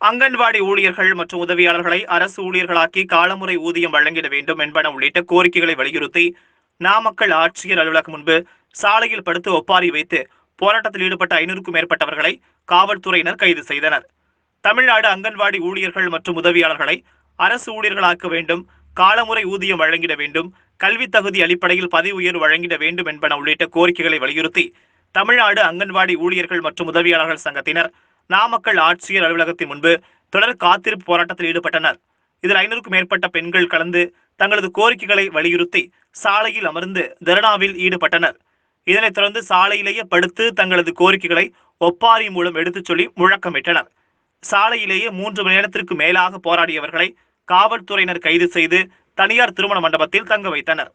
அங்கன்வாடி ஊழியர்கள் மற்றும் உதவியாளர்களை அரசு ஊழியர்களாக்கி காலமுறை ஊதியம் வழங்கிட வேண்டும் என்பன உள்ளிட்ட கோரிக்கைகளை வலியுறுத்தி நாமக்கல் ஆட்சியர் அலுவலகம் முன்பு சாலையில் படுத்து ஒப்பாரி வைத்து போராட்டத்தில் ஈடுபட்ட ஐநூறுக்கும் மேற்பட்டவர்களை காவல்துறையினர் கைது செய்தனர். தமிழ்நாடு அங்கன்வாடி ஊழியர்கள் மற்றும் உதவியாளர்களை அரசு ஊழியர்களாக்க வேண்டும் காலமுறை ஊதியம் வழங்கிட வேண்டும் கல்வி தகுதி அடிப்படையில் பதவி உயர்வு வழங்கிட வேண்டும் என்பன உள்ளிட்ட கோரிக்கைகளை வலியுறுத்தி தமிழ்நாடு அங்கன்வாடி ஊழியர்கள் மற்றும் உதவியாளர்கள் சங்கத்தினர் நாமக்கல் ஆட்சியர் அலுவலகத்தின் முன்பு தொடர் காத்திருப்பு போராட்டத்தில் ஈடுபட்டனர். இதில் ஐநூறுக்கும் மேற்பட்ட பெண்கள் கலந்து தங்களது கோரிக்கைகளை வலியுறுத்தி சாலையில் அமர்ந்து தர்ணாவில் ஈடுபட்டனர். இதனைத் தொடர்ந்து சாலையிலேயே படுத்து தங்களது கோரிக்கைகளை ஒப்பாரி மூலம் எடுத்துச் சொல்லி முழக்கமிட்டனர். சாலையிலேயே மூன்று மணி நேரத்திற்கு மேலாக போராடியவர்களை காவல்துறையினர் கைது செய்து தனியார் திருமண மண்டபத்தில் தங்க வைத்தனர்.